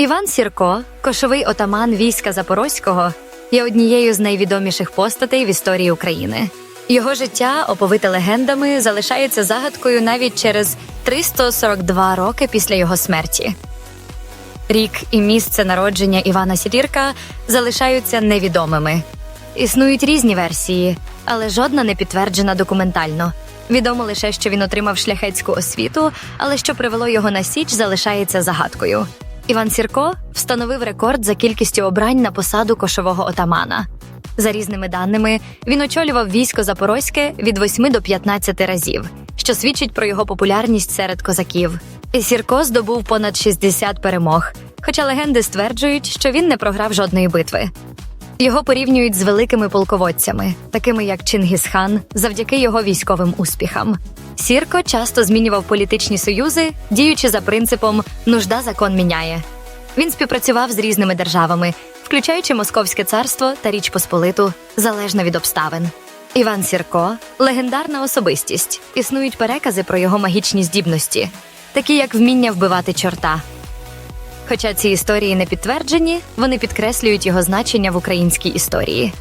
Іван Сірко, кошовий отаман війська Запорозького, є однією з найвідоміших постатей в історії України. Його життя, оповите легендами, залишається загадкою навіть через 342 роки після його смерті. Рік і місце народження Івана Сірірка залишаються невідомими. Існують різні версії, але жодна не підтверджена документально. Відомо лише, що він отримав шляхетську освіту, але що привело його на січ, залишається загадкою. Іван Сірко встановив рекорд за кількістю обрань на посаду кошового отамана. За різними даними, він очолював військо Запорозьке від 8 до 15 разів, що свідчить про його популярність серед козаків. І Сірко здобув понад 60 перемог, хоча легенди стверджують, що він не програв жодної битви. Його порівнюють з великими полководцями, такими як Чингісхан, завдяки його військовим успіхам. Сірко часто змінював політичні союзи, діючи за принципом нужда закон міняє. Він співпрацював з різними державами, включаючи Московське царство та Річ Посполиту, залежно від обставин. Іван Сірко легендарна особистість. Існують перекази про його магічні здібності, такі як вміння вбивати чорта. Хоча ці історії не підтверджені, вони підкреслюють його значення в українській історії.